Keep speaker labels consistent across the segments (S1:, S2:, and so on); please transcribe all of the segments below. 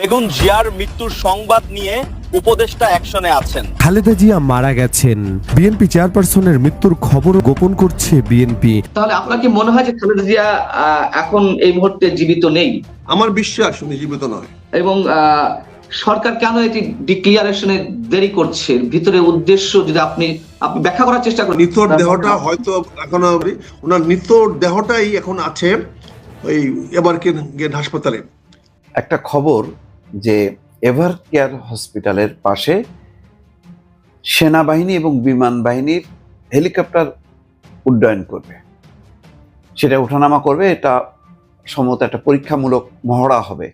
S1: বেগুন জিয়ার মৃত্যুর সংবাদ নিয়ে উপদেষ্টা অ্যাকশনে আছেন।
S2: খালেদা জিয়া মারা গেছেন। বিএনপি চেয়ারপারসনের মৃত্যুর খবর গোপন করছে বিএনপি।
S3: তাহলে আপনার কি মনে হয় যে খালেদা জিয়া এখন এই মুহূর্তে জীবিত নেই?
S4: আমার বিশ্বাস উনি জীবিত নয়।
S3: এবং আহ, সরকার কেন এটি ডিক্লিয়ারেশনে দেরি করছে? ভিতরে উদ্দেশ্য যদি আপনি আপনি ব্যাখ্যা করার চেষ্টা করেন।
S4: নিথর দেহটা হয়তো এখনও ওনার নিথর দেহটাই এখন আছে ওই এবার গেট হাসপাতালে।
S5: একটা খবর যে এভার কেয়ার হসপিটালের পাশে সেনাবাহিনী এবং বিমান বাহিনীর হেলিকপ্টার উড্ডয়ন করবে। সেটা ওঠানামা করবে, এটা সম্ভবত একটা পরীক্ষামূলক মহড়া হবে।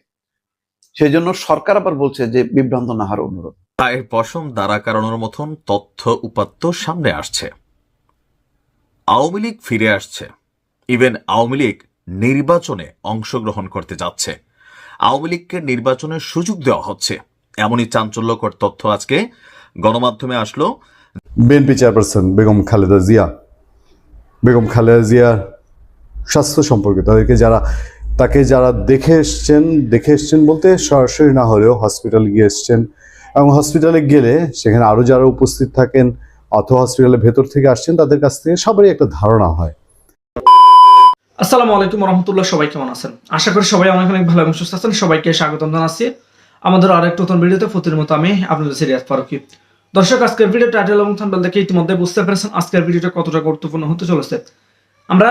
S5: সেই জন্য সরকার আবার বলছে যে বিভ্রান্ত না অনুরোধ।
S6: পায়ের পশম দ্বারা কারণের মতন তথ্য, উপাত্ত সামনে আসছে। আওয়ামী লীগ ফিরে আসছে। ইভেন আওয়ামী লীগ নির্বাচনে অংশগ্রহণ করতে যাচ্ছে। আওয়ামী লীগকে নির্বাচনের সুযোগ দেওয়া হচ্ছে। এমনই চাঞ্চল্যকর তথ্য আজকে গণমাধ্যমে আসলো।
S7: BNP chairperson Begum Khaleda Zia. Begum Khaleda জিয়ার স্বাস্থ্য সম্পর্কে তাদেরকে যারা তাকে যারা দেখে এসছেন দেখে এসছেন বলতে সরাসরি না হলেও হসপিটাল গিয়ে এসছেন। এবং হসপিটালে গেলে সেখানে আরও যারা উপস্থিত থাকেন অথবা হসপিটালের ভেতর থেকে আসছেন, তাদের কাছ থেকে সবারই একটা ধারণা হয়।
S8: আসসালামু আলাইকুম রহমতুল্লাহ সবাই কেমন আছেন? আশা করি সবাই অনেক অনেক ভালো এবং সুস্থ আছেন। সবাইকে স্বাগতম জানাচ্ছি। আমাদের আরেক নতুন ভিডিওতে প্রতির মতো আমি আপনাদের সিরিয়াস ফারুকি। দর্শক, আজকের ভিডিও টাইটেল এবং থাম্বনেল দেখে ইতিমধ্যে বুঝতে পেরেছেন আজকের ভিডিওটা কতটা গুরুত্বপূর্ণ হতে চলেছে। আমরা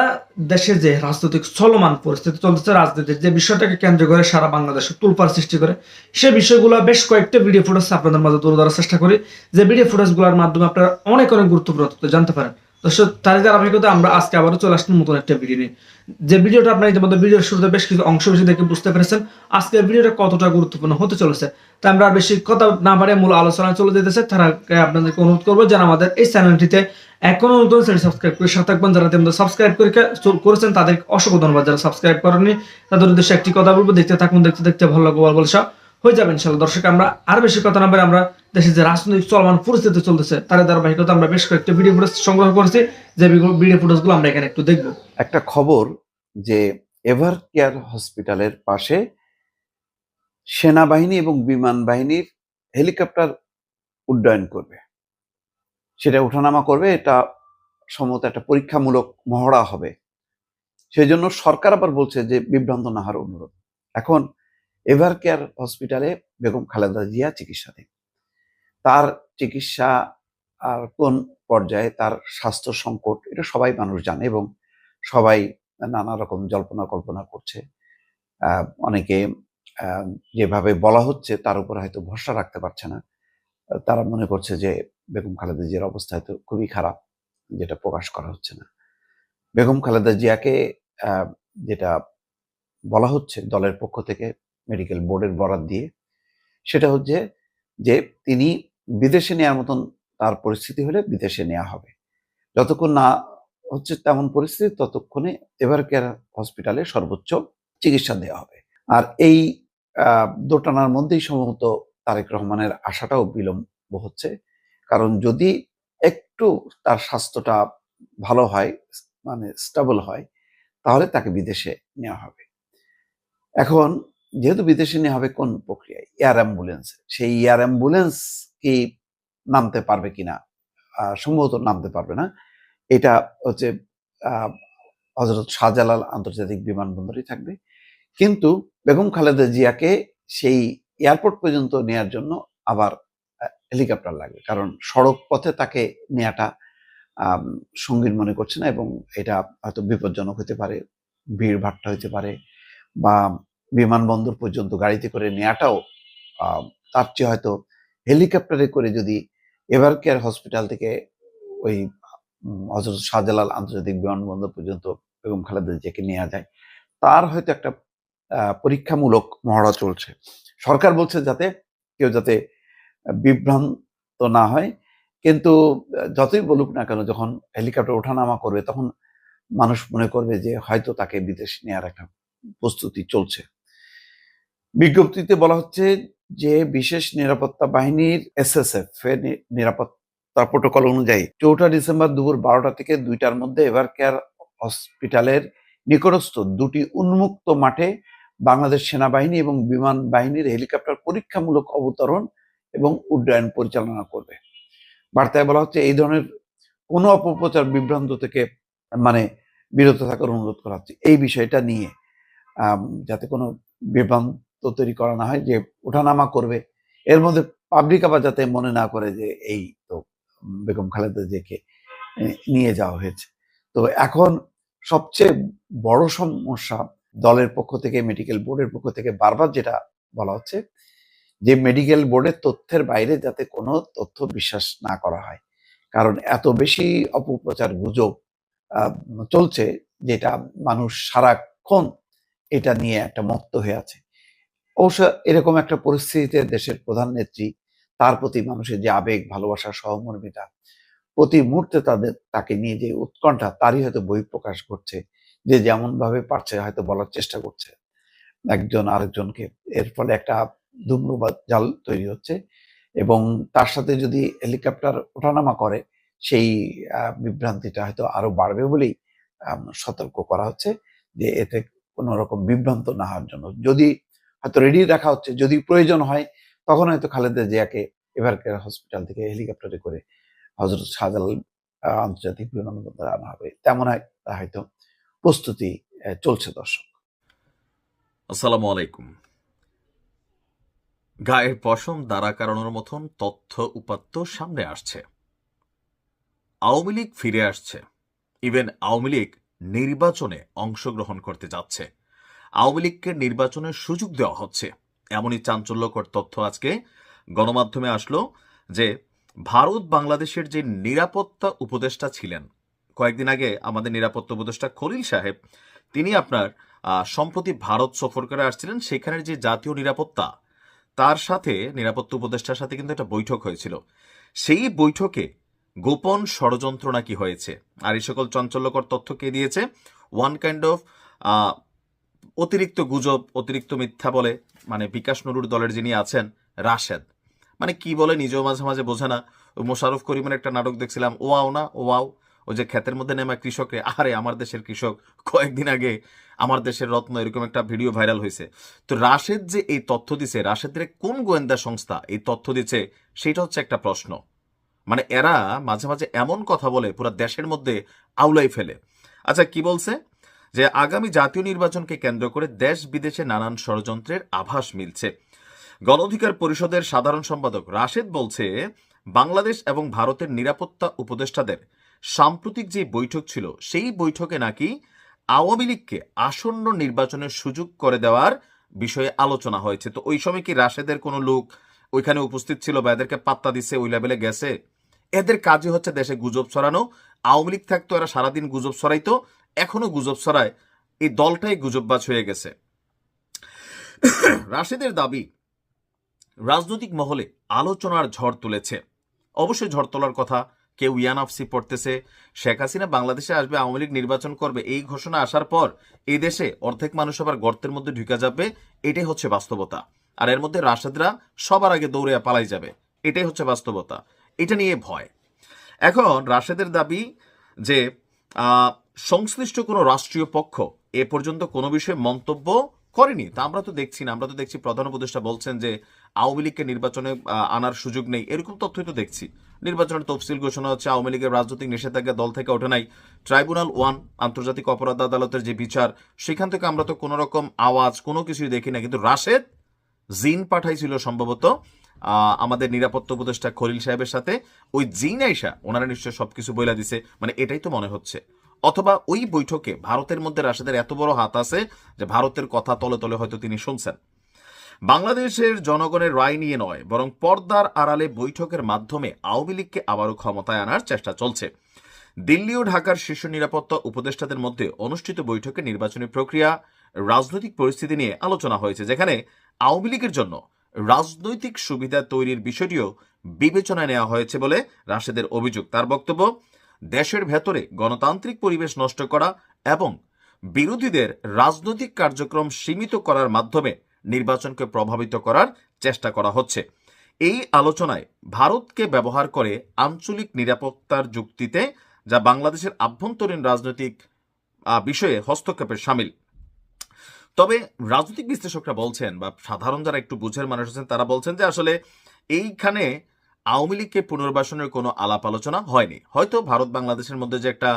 S8: দেশের যে রাজনৈতিক চলমান পরিস্থিতি চলতেছে, রাজনীতির যে বিষয়টাকে কেন্দ্র করে সারা বাংলাদেশে তুলপার সৃষ্টি করে সেই বিষয়গুলো বেশ কয়েকটা ভিডিও ফুটেজ আপনাদের মাঝে তুলে ধরার চেষ্টা করি। যে ভিডিও ফুটেজগুলোর মাধ্যমে আপনারা অনেক অনেক গুরুত্বপূর্ণ তথ্য জানতে পারেন। দর্শক আমরা আজকে আবারও চলে আসলাম নতুন একটা ভিডিও নিয়ে। যে ভিডিওটা ইতিমধ্যে ভিডিওর শুরুতে বেশ কিছু অংশ বেশি দেখে বুঝতে পেরেছেন, আজকের ভিডিওটা কতটা গুরুত্বপূর্ণ হতে চলেছে তাই আমরা বেশি কথা না বাড়িয়ে মূল আলোচনায় চলে যেতেছে তারা আপনাদেরকে অনুরোধ করব যেন আমাদের এই চ্যানেলটিতে এখনও নতুন চ্যানেল সাবস্ক্রাইব করে সাথে থাকবেন। যারা আমাদের সাবস্ক্রাইব করে করেছেন তাদের অসংখ্য ধন্যবাদ। যারা সাবস্ক্রাইব করেননি, তাদের উদ্দেশ্যে একটি কথা বলব, দেখতে থাকুন, দেখতে দেখতে ভালো লাগবে বল বলসা হয়ে যাবে ইনশাল্লাহ। দর্শক, আমরা আর বেশি কথা না বলে আমরা দেশে যে রাজনৈতিক চলমান পরিস্থিতি চলতেছে তার ধারাবাহিকতা আমরা বেশ কয়েকটা ভিডিও ফুটেজ সংগ্রহ করেছি। যে ভিডিও ফুটেজগুলো আমরা এখানে একটু দেখব।
S5: একটা খবর যে এভার কেয়ার হসপিটালের পাশে সেনাবাহিনী এবং বিমান বাহিনীর হেলিকপ্টার উড্ডয়ন করবে। সেটা ওঠানামা করবে, এটা সম্ভবত একটা পরীক্ষামূলক মহড়া হবে। সেই জন্য সরকার আবার বলছে যে বিভ্রান্ত না হওয়ার অনুরোধ। এখন এভার কেয়ার হসপিটালে বেগম খালেদা জিয়া চিকিৎসাধীন। তার চিকিৎসা আর কোন পর্যায়ে তার স্বাস্থ্য সংকট, এটা সবাই মানুষ জানে এবং সবাই নানা রকম জল্পনা কল্পনা করছে। অনেকে যেভাবে বলা হচ্ছে তার উপর হয়তো ভরসা রাখতে পারছে না। তারা মনে করছে যে বেগম খালেদা জিয়ার অবস্থা হয়তো খুবই খারাপ, যেটা প্রকাশ করা হচ্ছে না। বেগম খালেদা জিয়াকে যেটা বলা হচ্ছে দলের পক্ষ থেকে, মেডিকেল বোর্ডের বরাদ দিয়ে, সেটা হচ্ছে যে তিনি বিদেশে নেওয়ার মতন তার পরিস্থিতি হলে বিদেশে নেওয়া হবে। যতক্ষণ না হচ্ছে তেমন পরিস্থিতি, ততক্ষণে এভার কেয়ার হসপিটালে সর্বোচ্চ চিকিৎসা দেওয়া হবে। আর এই দোটানার মধ্যেই সম্ভবত তারেক রহমানের আশাটাও বিলম্ব হচ্ছে। কারণ যদি একটু তার স্বাস্থ্যটা ভালো হয় মানে স্টেবল হয়, তাহলে তাকে বিদেশে নেওয়া হবে। এখন যেহেতু বিদেশে নেওয়া হবে কোন প্রক্রিয়ায়? Air ambulance. সেই এয়ার অ্যাম্বুলেন্স কি নামতে পারবে কিনা সম্ভবত নামতে পারবে না। এটা হচ্ছে হজরত শাহজালাল আন্তর্জাতিক বিমানবন্দরই থাকবে। কিন্তু বেগম খালেদা জিয়াকে সেই এয়ারপোর্ট পর্যন্ত নেয়ার জন্য আবার হেলিকপ্টার লাগবে। কারণ সড়ক পথে তাকে নেওয়াটা সঙ্গীন মনে করছে না এবং এটা হয়তো বিপজ্জনক হতে পারে, ভিড় ভাট্টা হতে পারে বা বিমানবন্দর পর্যন্ত গাড়িতে করে নেওয়াটাও তার চেয়ে হয়তো হেলিকপ্টারে করে যদি এভার কেয়ার হসপিটাল থেকে ওই হজরত শাহজালাল আন্তর্জাতিক বিমানবন্দর পর্যন্ত বেগম খালেদা জিয়াকে নেওয়া যায়, তার হয়তো একটা পরীক্ষামূলক মহড়া চলছে। সরকার বলছে যাতে কেউ যাতে বিভ্রান্ত না হয়, কিন্তু যতই বলুক না কেন যখন হেলিকপ্টার ওঠানামা করবে তখন মানুষ মনে করবে যে হয়তো তাকে বিদেশ নেওয়ার একটা প্রস্তুতি চলছে। বিজ্ঞপ্তিতে বলা হচ্ছে যে বিশেষ নিরাপত্তা বাহিনীর এসএসএফ এর নিরাপত্তা প্রোটোকল অনুযায়ী চৌঠা ডিসেম্বর দুপুর বারোটা থেকে দুইটার মধ্যে এভার কেয়ার হসপিটালের নিকটস্থ দুটি উন্মুক্ত মাঠে বাংলাদেশ সেনাবাহিনী এবং বিমান বাহিনীর হেলিকপ্টার পরীক্ষামূলক অবতরণ এবং উড্ডয়ন পরিচালনা করবে। বার্তায় বলা হচ্ছে, এই ধরনের কোনো অপপ্রচার বিভ্রান্ত থেকে মানে বিরত থাকার অনুরোধ করা হচ্ছে। এই বিষয়টা নিয়ে যাতে কোনো বিভ্রান্ত তৈরি করা না হয় যে ওঠানামা করবে। এর মধ্যে পাবলিক আবার যাতে মনে না করে যে এই তো বেগম খালেদা জিয়াকে নিয়ে যাওয়া হয়েছে। তো এখন সবচেয়ে বড় সমস্যা দলের পক্ষ থেকে মেডিকেল বোর্ডের পক্ষ থেকে বারবার যেটা বলা হচ্ছে যে মেডিকেল বোর্ডের তথ্যের বাইরে যাতে কোনো তথ্য বিশ্বাস না করা হয়। কারণ এত বেশি অপপ্রচার গুজব চলছে যেটা মানুষ সারাক্ষণ এটা নিয়ে একটা মত্ত হয়ে আছে। অবশ্য এরকম একটা পরিস্থিতিতে দেশের প্রধান নেত্রী, তার প্রতি মানুষের যে আবেগ, ভালোবাসা, সহমর্মিতা, প্রতি মুহূর্তে তাদের, তাকে নিয়ে যে উৎকণ্ঠা, তারই হয়তো বহিঃপ্রকাশ করছে যে যেমন ভাবে পারছে, হয়তো বলার চেষ্টা করছে। একজন আরেকজনকে, এর ফলে একটা ধুম্র বা জাল তৈরি হচ্ছে এবং তার সাথে যদি হেলিকপ্টার ওঠানামা করে, সেই বিভ্রান্তিটা হয়তো আরও বাড়বে বলেই সতর্ক করা হচ্ছে যে এতে কোনো রকম বিভ্রান্ত না হওয়ার জন্য। যদি হয়তো রেডি রাখা হচ্ছে, যদি প্রয়োজন হয়, তখন হয়তো খালেদা জিয়াকে এভারকেয়ার হসপিটাল থেকে হেলিকপ্টারে করে হজরত শাহজালাল আন্তর্জাতিক বিমানবন্দরে আনা হবে। তেমন হয়তো প্রস্তুতি চলছে দর্শক।
S6: আসসালামু আলাইকুম। গায়ের পশম দাঁড়া কারানোর মতন তথ্য উপাত্ত সামনে আসছে। আওয়ামী লীগ ফিরে আসছে। ইভেন আওয়ামী লীগ নির্বাচনে অংশগ্রহণ করতে যাচ্ছে। আওয়ামী লীগকে নির্বাচনের সুযোগ দেওয়া হচ্ছে। এমনই চাঞ্চল্যকর তথ্য আজকে গণমাধ্যমে আসলো যে ভারত বাংলাদেশের যে নিরাপত্তা উপদেষ্টা ছিলেন, কয়েকদিন আগে আমাদের নিরাপত্তা উপদেষ্টা খলিল সাহেব, তিনি আপনার সম্প্রতি ভারত সফর করে আসছিলেন, সেখানের যে জাতীয় নিরাপত্তা, তার সাথে, নিরাপত্তা উপদেষ্টার সাথে কিন্তু একটা বৈঠক হয়েছিল। সেই বৈঠকে গোপন ষড়যন্ত্র নাকি হয়েছে? আর এই সকল চাঞ্চল্যকর তথ্য কে দিয়েছে? ওয়ান কাইন্ড অফ অতিরিক্ত গুজব, অতিরিক্ত মিথ্যা বলে মানে বিকাশ নুরুর দলের যিনি আছেন, রাশেদ। মানে কি বলে নিজেও মাঝে মাঝে বোঝে না। ওই মোশারফ করিমের একটা নাটক দেখছিলাম, ওয়াও না, ওয়াও। ওই যে ক্ষেতের মধ্যে নেমা কৃষকে, আরে আমার দেশের কৃষক, কয়েকদিন আগে আমার দেশের রত্ন, এরকম একটা ভিডিও ভাইরাল হয়েছে। তো রাশেদ যে এই তথ্য দিছে, রাশেদের কোন গোয়েন্দা সংস্থা এই তথ্য দিচ্ছে সেটা হচ্ছে একটা প্রশ্ন। মানে এরা মাঝে মাঝে এমন কথা বলে, পুরো দেশের মধ্যে আউলাই ফেলে। আচ্ছা কি বলছে? যে আগামী জাতীয় নির্বাচনকে কেন্দ্র করে দেশ বিদেশে নানান ষড়যন্ত্রের আভাস মিলছে। গণ অধিকার পরিষদের সাধারণ সম্পাদক রাশেদ বলছে, বাংলাদেশ এবং ভারতের নিরাপত্তা উপদেষ্টাদের সাম্প্রতিক যে বৈঠক ছিল, সেই বৈঠকে নাকি আওয়ামী লীগকে আসন্ন নির্বাচনের সুযোগ করে দেওয়ার বিষয়ে আলোচনা হয়েছে। তো ওই সময় কি রাশেদের কোনো লোক ওইখানে উপস্থিত ছিল বা এদেরকে পাত্তা দিচ্ছে ওই লেভেলে গেছে? এদের কাজই হচ্ছে দেশে গুজব ছড়ানো। আওয়ামী লীগ থাকতো, এরা সারাদিন গুজব ছড়াইতো। এখনও গুজব ছড়ায়। এই দলটাই গুজববাজ হয়ে গেছে। রাশেদের দাবি, রাজনৈতিক মহলে আলোচনার ঝড় তুলেছে। অবশ্যই ঝড় তোলার কথা কেউ ইয়ানাফসি পড়তেছে। শেখ হাসিনা বাংলাদেশে আসবে, আওয়ামী লীগ নির্বাচন করবে, এই ঘোষণা আসার পর এই দেশে অর্ধেক মানুষ আবার গর্তের মধ্যে ঢুকে যাবে, এটাই হচ্ছে বাস্তবতা। আর এর মধ্যে রাশেদরা সবার আগে দৌড়ে পালাই যাবে, এটাই হচ্ছে বাস্তবতা। এটা নিয়ে ভয়। এখন রাশেদের দাবি যে সংশ্লিষ্ট কোনো রাষ্ট্রীয় পক্ষ এ পর্যন্ত কোনো বিষয়ে মন্তব্য করেনি। তা আমরা তো দেখছি না। আমরা তো দেখছি প্রধান উপদেষ্টা বলছেন যে আওয়ামী লীগকে নির্বাচনে আনার সুযোগ নেই। এরকম তথ্যই তো দেখছি। নির্বাচনের তফসিল ঘোষণা হচ্ছে আওয়ামী লীগের রাজনৈতিক নিষেধাজ্ঞা দল থেকে ওঠে নাই। ট্রাইব্যুনাল ওয়ান, আন্তর্জাতিক অপরাধ আদালতের যে বিচার, সেখান থেকে আমরা তো কোনো রকম আওয়াজ, কোনো কিছুই দেখি না। কিন্তু রাশেদ জিন পাঠাইছিল সম্ভবত আমাদের নিরাপত্তা উপদেষ্টা খলিল সাহেবের সাথে। ওই জিন আইসা, ওনারা নিশ্চয় সবকিছু বইলা দিছে। মানে এটাই তো মনে হচ্ছে। অথবা ওই বৈঠকে ভারতের মধ্যে রাশেদের এত বড় হাত আছে যে ভারতের কথা তলে তলে হয়তো তিনি শুনছেন। বাংলাদেশের জনগণের রায় নিয়ে নয়, বরং পর্দার আড়ালে বৈঠকের মাধ্যমে আওয়ামী লীগকে আবারও ক্ষমতায় আনার চেষ্টা চলছে। দিল্লি ও ঢাকার শীর্ষ নিরাপত্তা উপদেষ্টাদের মধ্যে অনুষ্ঠিত বৈঠকে নির্বাচনী প্রক্রিয়া, রাজনৈতিক পরিস্থিতি নিয়ে আলোচনা হয়েছে, যেখানে আওয়ামী লীগের জন্য রাজনৈতিক সুবিধা তৈরির বিষয়টিও বিবেচনায় নেওয়া হয়েছে বলে রাশেদের অভিযোগ। তার বক্তব্য দেশের ভেতরে গণতান্ত্রিক পরিবেশ নষ্ট করা এবং বিরোধীদের রাজনৈতিক কার্যক্রম সীমিত করার মাধ্যমে নির্বাচনকে প্রভাবিত করার চেষ্টা করা হচ্ছে। এই আলোচনায় ভারতকে ব্যবহার করে আঞ্চলিক নিরাপত্তার যুক্তিতে যা বাংলাদেশের আভ্যন্তরীণ রাজনৈতিক বিষয়ে হস্তক্ষেপের সামিল। তবে রাজনৈতিক বিশ্লেষকরা বলছেন বা সাধারণ যারা একটু বুঝের মানুষ আছেন তারা বলছেন যে আসলে এইখানে আওয়ামী লীগকে পুনর্বাসনের কোনো আলাপ আলোচনা হয়নি। হয়তো ভারত বাংলাদেশের মধ্যে যে একটা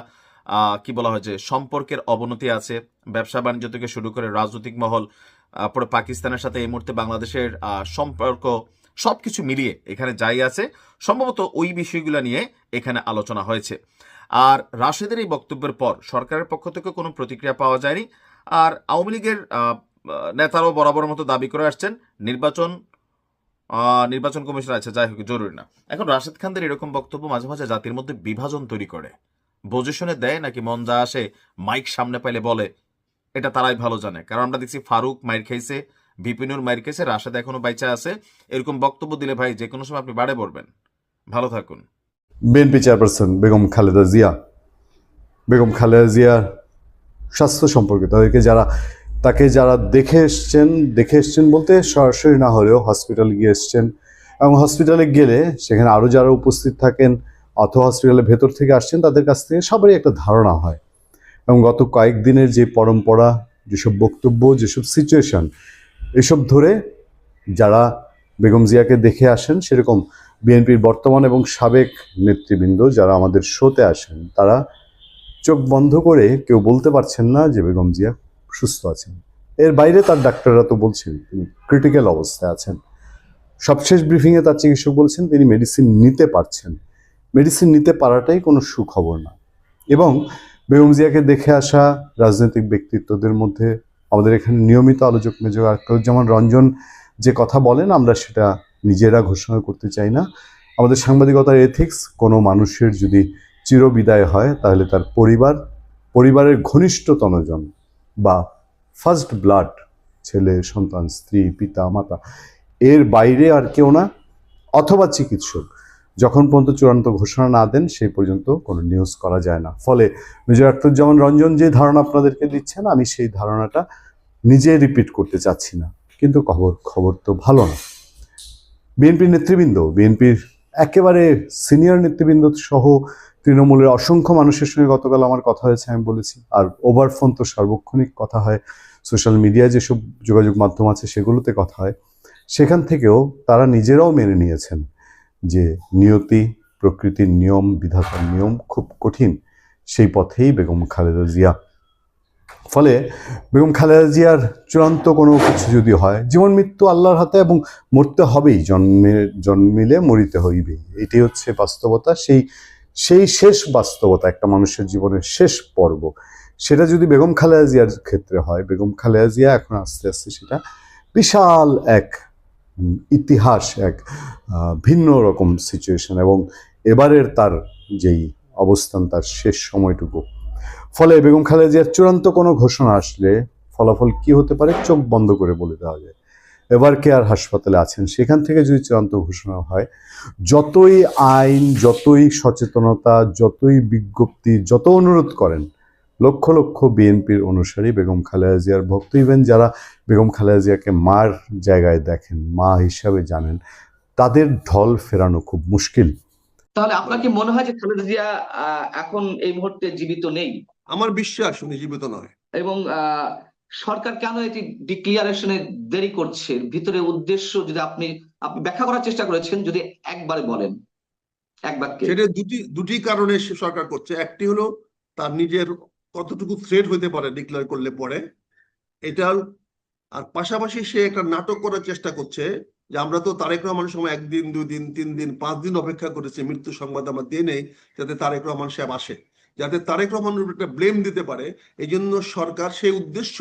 S6: কি বলা হয় যে, সম্পর্কের অবনতি আছে, ব্যবসা বাণিজ্য থেকে শুরু করে রাজনৈতিক মহল পরে পাকিস্তানের সাথে এই মুহূর্তে বাংলাদেশের সম্পর্ক সবকিছু মিলিয়ে এখানে যাই আছে। সম্ভবত ওই বিষয়গুলো নিয়ে এখানে আলোচনা হয়েছে। আর রাশেদের এই বক্তব্যের পর সরকারের পক্ষ থেকে কোনো প্রতিক্রিয়া পাওয়া যায়নি। আর আওয়ামী লীগের নেতারাও বরাবর মতো দাবি করে আসছেন, নির্বাচন নির্বাচন কমিশন আছে, যাই হোক, জরুরি না। এখন রাশেদ খানদের এরকম বক্তব্য মাঝে মাঝে জাতির মধ্যে বিভাজন তৈরি করে। পজিশনে দেয় নাকি মন যা আসে, মাইক সামনে পাইলে বলে, এটা তারাই ভালো জানে। কারণ আমরা দেখছি ফারুক মাইর খাইছে বিপিনুর মাইর খাইছে রাশেদ এখনও বাইচা আছে। এরকম বক্তব্য দিলে ভাই, যে কোনো সময় আপনি বাড়ে পড়বেন। ভালো থাকুন।
S7: BNP chairperson Begum Khaleda Zia. Begum Khaleda জিয়ার স্বাস্থ্য সম্পর্কে তাদেরকে যারা তাকে যারা দেখে এসছেন দেখে এসছেন বলতে সরাসরি না হলেও হসপিটালে গিয়ে এসছেন। এবং হসপিটালে গেলে সেখানে আরও যারা উপস্থিত থাকেন অথবা হসপিটালের ভেতর থেকে আসছেন, তাদের কাছ থেকে সবারই একটা ধারণা হয়। এবং গত কয়েকদিনের যে পরম্পরা, যেসব বক্তব্য, যেসব সিচুয়েশন এসব ধরে যারা বেগম জিয়াকে দেখে আসেন, সেরকম বিএনপির বর্তমান এবং সাবেক নেতৃবৃন্দ যারা আমাদের শোতে আসেন, তারা চোখ বন্ধ করে কেউ বলতে পারছেন না যে বেগম জিয়া সুস্থ আছেন। এর বাইরে তার ডাক্তাররা তো বলছেন, তিনি ক্রিটিক্যাল অবস্থায় আছেন। সবশেষ ব্রিফিংয়ে তার চিকিৎসক বলছেন, তিনি মেডিসিন নিতে পারছেন। মেডিসিন নিতে পারাটাই কোনো সুখবর না। এবং বেগম জিয়াকে দেখে আসা রাজনৈতিক ব্যক্তিত্বদের মধ্যে আমাদের এখানে নিয়মিত আলোচক মেজর আক্রুজ্জামান রঞ্জন যে কথা বলেন, আমরা সেটা নিজেরা ঘোষণা করতে চাই না। আমাদের সাংবাদিকতার এথিক্স কোনো মানুষের যদি চিরবিদায় হয়, তাহলে তার পরিবার, পরিবারের ঘনিষ্ঠতম জন বা ফার্স্ট ব্লাড ছেলে, সন্তান, স্ত্রী, পিতা, মাতা, এর বাইরে আর কেউ না, অথবা চিকিৎসক। যখন পর্যন্ত চূড়ান্ত ঘোষণা না দেন সেই পর্যন্ত কোনো নিউজ করা যায় না। ফলে মেজর আক্তারুজ্জামান রঞ্জন যে ধারণা আপনাদেরকে দিচ্ছেন, আমি সেই ধারণাটা নিজে রিপিট করতে চাচ্ছি না। কিন্তু খবর খবর তো ভালো না। বিএনপির নেতৃবৃন্দ, বিএনপির একেবারে সিনিয়র নেতৃবৃন্দ সহ তৃণমূলের অসংখ্য মানুষের সঙ্গে গতকাল আমার কথা হয়েছে, আমি বলেছি। আর ওভার ফোন তো সার্বক্ষণিক কথা হয়। সোশ্যাল মিডিয়ায় যেসব যোগাযোগ মাধ্যম আছে, সেগুলোতে কথা হয়। সেখান থেকেও তারা নিজেরাও মেনে নিয়েছেন যে নিয়তি, প্রকৃতির নিয়ম, বিধাতার নিয়ম খুব কঠিন। সেই পথেই বেগম খালেদা জিয়া ফলে বেগম খালেদা জিয়ার চূড়ান্ত কোনো কিছু যদি হয়, জীবন, মৃত্যু আল্লাহর হাতে এবং মরতে হবেই, জন্মে, জন্মিলে মরিতে হইবেই এটাই হচ্ছে বাস্তবতা, সেই সেই শেষ বাস্তবতা, একটা মানুষের জীবনের শেষ পর্ব। সেটা যদি বেগম খালেদা জিয়ার ক্ষেত্রে হয়, বেগম খালেদা জিয়া এখন আস্তে আস্তে সেটা বিশাল এক ইতিহাস, এক ভিন্ন রকম সিচুয়েশন এবং এবারের তার যেই অবস্থান, তার শেষ সময়টুকু ফলে বেগম খালেদা জিয়ার চূড়ান্ত কোনো ঘোষণা আসলে ফলাফল কি হতে পারে চোখ বন্ধ করে বলে দেওয়া যায়। এবার কেয়ার হাসপাতালে আছেন সেখান থেকে যদি চূড়ান্ত ঘোষণা হয়, যতই আইন, যতই সচেতনতা, যতই বিজ্ঞপ্তি, যত অনুরোধ করেন, লক্ষ লক্ষ বিএনপির অনুসারী বেগম খালেদা জিয়ার ভক্ত, ইভেন যারা বেগম খালেদা জিয়াকে মার জায়গায় দেখেন, মা হিসাবে জানেন, তাদের ঢল ফেরানো খুব মুশকিল।
S3: তাহলে আপনার কি মনে হয় যে খালেদা জিয়া এখন এই মুহূর্তে জীবিত নেই?
S4: আমার বিশ্বাস উনি জীবিত নয়।
S3: এবং সরকার কেন এটি ডিক্লিয়ারেশনে দেরি করছে? ভিতরে উদ্দেশ্য যদি আপনি আপনি ব্যাখ্যা করার চেষ্টা করেছেন যদি একবারে বলেন এক বাক্যে।
S4: সেটা দুটি দুটি কারণে সে সরকার করছে। একটি হলো তার নিজের কতটুকু থ্রেট হতে পারে ডিক্লেয়ার করলে পরে। এটা আর পাশাপাশি সে একটা নাটক করার চেষ্টা করছে যে আমরা তো তারেক রহমানের সময় একদিন দুই দিন তিন দিন পাঁচ দিন অপেক্ষা করেছি মৃত্যু সংবাদ আমরা দিয়ে নেই যাতে তারেক রহমান সাহেব আসে। যাতে তারেক রহমানের উপর একটা ব্লেম দিতে পারে এই জন্য সরকার সেই উদ্দেশ্য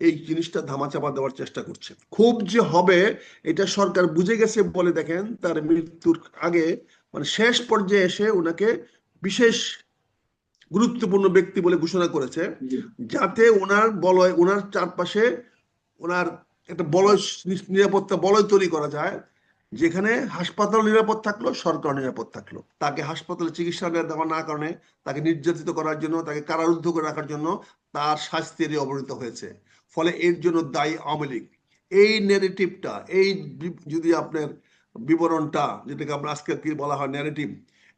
S4: এই জিনিসটা ধামাচাপা দেওয়ার চেষ্টা করছে। খুব যে হবে এটা সরকার বুঝে গেছে বলে দেখেন তার মৃত্যুর আগে মানে শেষ পর্যায়ে এসে ওনাকে বিশেষ গুরুত্বপূর্ণ ব্যক্তি বলে ঘোষণা করেছে যাতে ওনার বলয় ওনার চারপাশে ওনার একটা বলয় নিরাপত্তা বলয় তৈরি করা যায় যেখানে হাসপাতাল নিরাপদ থাকল, সরকার নিরাপদ থাকল। তাকে হাসপাতালে চিকিৎসা দেওয়া না কারণে, তাকে নির্যাতিত করার জন্য, তাকে কারারুদ্ধ করে রাখার জন্য তার শাস্তির অবনীত হয়েছে। ফলে এর জন্য দায়ী আওয়ামী লীগ। এই নেগেটিভটা এই যদি আপনার বিবরণটা, যেটাকে আমরা আজকে কি বলা হয় ন্যারেটিভ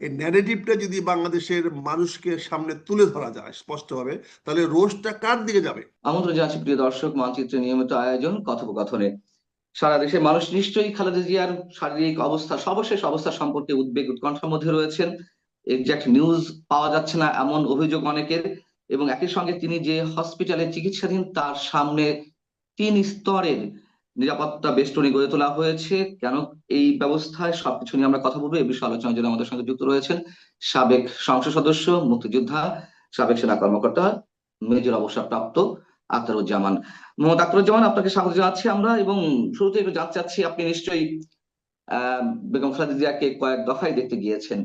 S4: এই ন্যারেটিভটা যদি বাংলাদেশের মানুষকে সামনে তুলে ধরা যায় স্পষ্টভাবে, তাহলে রোজটা কার দিকে যাবে?
S3: আমন্ত্রণ জানাচ্ছি প্রিয় দর্শক মানচিত্রের নিয়মিত আয়োজন, কথোপকথনে। সারা দেশে মানুষ নিশ্চয়ই খালেদা জিয়ার শারীরিক অবস্থা, সর্বশেষ অবস্থা সম্পর্কে উদ্বেগ উৎকণ্ঠার মধ্যে রয়েছেন। এক্সাক্ট নিউজ পাওয়া যাচ্ছে না এমন অভিযোগ অনেকের এবং একই সঙ্গে তিনি যে হসপিটালে চিকিৎসাধীন, তার সামনে তিন স্তরের নিরাপত্তা বেষ্টনী গড়ে তোলা হয়েছে। কেন এই ব্যবস্থায় সবকিছু নিয়ে আমরা কথা বলব এই বিষয়ে আলোচনার জন্য আমাদের সঙ্গে যুক্ত রয়েছেন সাবেক সংসদ সদস্য, মুক্তিযোদ্ধা, সাবেক সেনা কর্মকর্তা, মেজর অবসরপ্রাপ্ত আখতারুজ্জামান। মোহাম্মদ আখতারুজ্জামান আপনাকে স্বাগত জানাচ্ছি আমরা এবং শুরুতে একটু জানতে চাচ্ছি আপনি নিশ্চয়ই বেগম খালেদা জিয়াকে কয়েক দফায় দেখতে গিয়েছেন।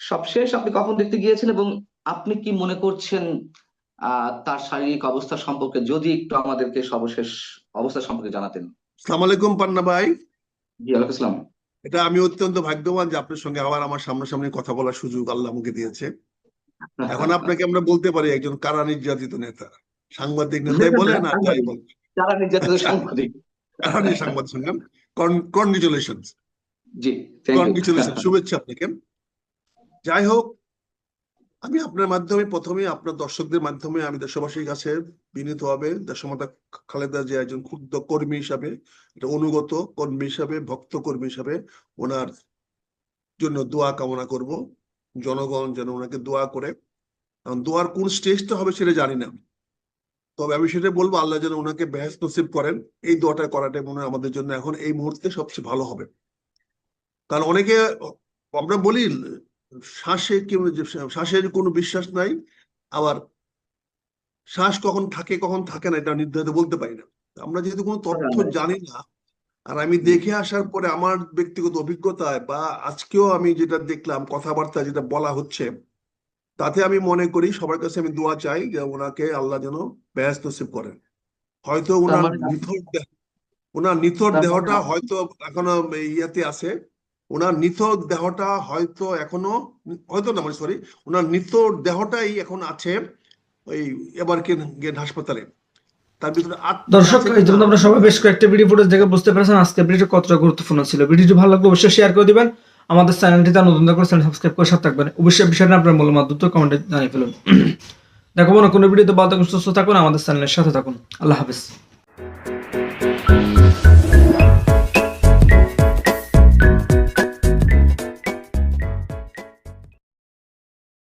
S3: সবশেষ আপনি কখন দেখতে গিয়েছেন এবং আপনি কি মনে করছেন তার শারীরিক অবস্থা সম্পর্কে যদি একটু আমাদেরকে সর্বশেষ অবস্থা সম্পর্কে জানাতেন?
S4: সালাম আলাইকুম পান্না ভাই।
S3: জি আলাইকুম আসসালাম।
S4: এটা আমি অত্যন্ত ভাগ্যবান যে আপনার সঙ্গে আবার আমার সামনাসামনি কথা বলার সুযোগ আল্লাহ আমাকে দিয়েছে। এখন আপনাকে আমরা বলতে পারি একজন কারা নির্যাতিত নেতা। সাংবাদিক নেতাই বলেন আর যাই বলেন
S3: যারা নির্যাতিত সাংবাদিক।
S4: কারা নিয়ে সাংবাদিক সংগ্রাম কনগ্রেচুলেশন
S3: জি
S4: কনগ্রেচুলেশন শুভেচ্ছা আপনাকে। যাই হোক আমি আপনার মাধ্যমে প্রথমে আপনার দর্শকদের মাধ্যমে আমি দেশবাসীর কাছে বিনীত হবে দেশমাতা খালেদা যে একজন ক্ষুদ্র কর্মী হিসাবে একটা অনুগত কর্মী হিসাবে ভক্ত কর্মী হিসাবে ওনার জন্য দোয়া কামনা করব। জনগণ যেন ওনাকে দোয়া করে। কারণ দোয়ার কোন স্টেজটা হবে সেটা জানি না তবে আমি সেটা বলব আল্লাহ যেন ওনাকে বেহেস নসিব করেন। এই দোয়াটা করাটাই মনে হয় আমাদের জন্য এখন এই মুহূর্তে সবচেয়ে ভালো হবে। কারণ অনেকে আমরা বলি শ্বাসে কি শ্বাসের কোনো বিশ্বাস নাই আবার শ্বাস কখন থাকে কখন থাকে না এটা নির্ধারিত বলতে পারি না। আমরা যেহেতু কোনো তথ্য জানি না আর আমি দেখে আসার পরে আমার ব্যক্তিগত অভিজ্ঞতায় বা আজকেও আমি যেটা দেখলাম কথাবার্তা যেটা বলা হচ্ছে তাতে আমি মনে করি সবার কাছে আমি দোয়া চাই যে ওনাকে আল্লাহ যেন ব্যস্ত নসিব করেন। হয়তো ওনার
S3: মানে-
S4: নিথর দেহ- ওনার নিথর
S3: মানে-
S4: দেহটা হয়তো এখনও ইয়াতে আছে। ওনার নিথর দেহটা হয়তো এখনও হয়তো না মানে সরি ওনার নিথর দেহটাই এখন আছে ওই এবার গেট হাসপাতালে। তার ভিতরে আত্মা
S8: দর্শক এই জন্য আমরা সবাই বেশ কয়েকটা ভিডিও ফুটেজ দেখে বুঝতে পেরেছেন আজকে ভিডিওটি কতটা গুরুত্বপূর্ণ ছিল। ভিডিওটি ভালো লাগলে অবশ্যই শেয়ার করে দিবেন। আমাদের চ্যানেলটি তার নতুন করে চ্যানেল সাবস্ক্রাইব করে সাথে থাকবেন। অবশ্যই বিষয়টা আপনার মূল্যমান দ্রুত কমেন্টে জানিয়ে ফেলুন। দেখো মনে কোনো ভিডিওতে বাদ সুস্থ থাকুন, আমাদের চ্যানেলের সাথে থাকুন। আল্লাহ হাফিজ।